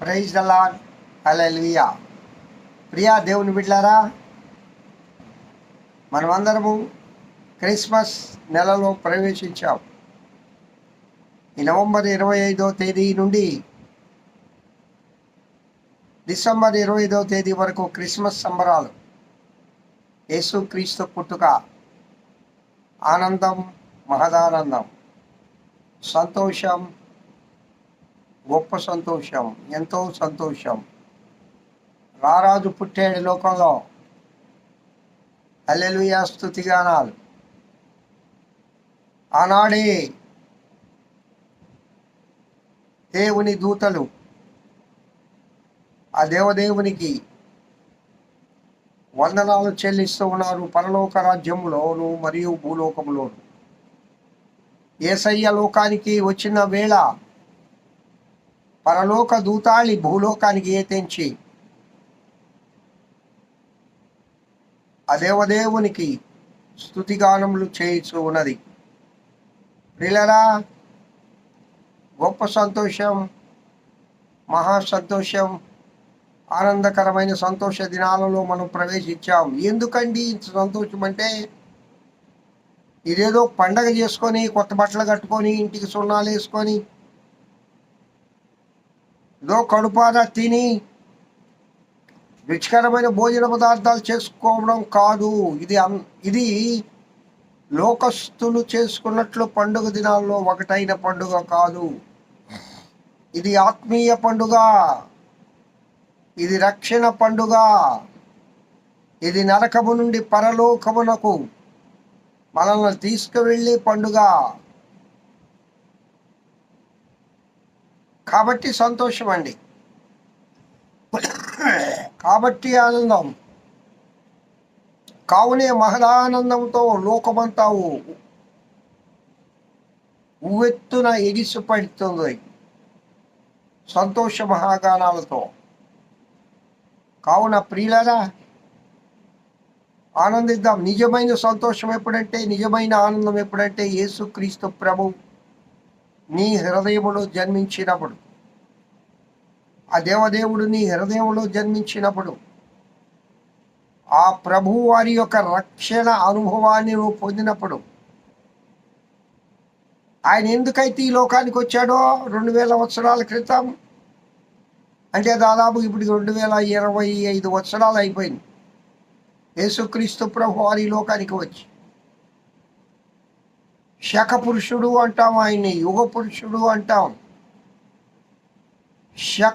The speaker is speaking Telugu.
ప్రైజ్ దలాన్ హలెలుయా ప్రియా దేవుని బిడ్డారా మనమందరము క్రిస్మస్ నెలలో ప్రవేశించాం. ఈ నవంబర్ ఇరవై ఐదో తేదీ నుండి డిసెంబర్ ఇరవై ఐదో తేదీ వరకు క్రిస్మస్ సంబరాలు. యేసు క్రీస్తు పుట్టుక ఆనందం మహదానందం సంతోషం గొప్ప సంతోషం ఎంతో సంతోషం. రారాజు పుట్టాడు లోకంలో. అల్లెలుయా స్థుతిగానాలు ఆనాడే దేవుని దూతలు ఆ దేవదేవునికి వందనాలు చెల్లిస్తూ ఉన్నారు పరలోక రాజ్యంలోను మరియు భూలోకంలోను ఏసయ్య లోకానికి వచ్చిన వేళ పరలోక దూతాళి భూలోకానికి ఏతెంచి ఆ దేవదేవునికి స్థుతిగానములు చేయిచు ఉన్నది. ప్రిలరా గొప్ప సంతోషం మహా సంతోషం ఆనందకరమైన సంతోష దినాలలో మనం ప్రవేశించాం. ఎందుకండి ఇంత సంతోషం అంటే? ఇదేదో పండగ చేసుకొని కొత్త బట్టలు కట్టుకొని ఇంటికి సున్నాలు వేసుకొని ఏదో కడుపాన తిని. రుచికరమైన భోజన పదార్థాలు చేసుకోవడం కాదు. ఇది ఇది లోకస్తులు చేసుకున్నట్లు పండుగ దినాల్లో ఒకటైన పండుగ కాదు. ఇది ఆత్మీయ పండుగ. ఇది రక్షణ పండుగ. ఇది నరకము నుండి పరలోకమునకు మనల్ని తీసుకువెళ్ళే పండుగ. కాబట్టి సంతోషం అండి కాబట్టి ఆనందం. కావునే మహదానందంతో లోకమంతా ఉవ్వెత్తున ఎగిసి పడుతుంది. సంతోష మహాగానాలతో. కావున ప్రియులరా ఆనందిద్దాం. నిజమైన సంతోషం ఎప్పుడంటే నిజమైన ఆనందం ఎప్పుడంటే యేసుక్రీస్తు ప్రభు నీ హృదయములో జన్మించినప్పుడు. ఆ దేవదేవుడు నీ హృదయంలో జన్మించినప్పుడు ఆ ప్రభువారి యొక్క రక్షణ అనుభవాన్ని నువ్వు పొందినప్పుడు ఆయన ఎందుకైతే ఈ లోకానికి వచ్చాడో రెండు వేల సంవత్సరాల క్రితం? అంటే దాదాపు ఇప్పుడు రెండు వేల ఇరవై ఐదు సంవత్సరాలు అయిపోయింది. యేసుక్రీస్తు ప్రభు వారి లోకానికి వచ్చి. శక పురుషుడు అంటాం ఆయన్ని యుగ పురుషుడు అంటాం. శక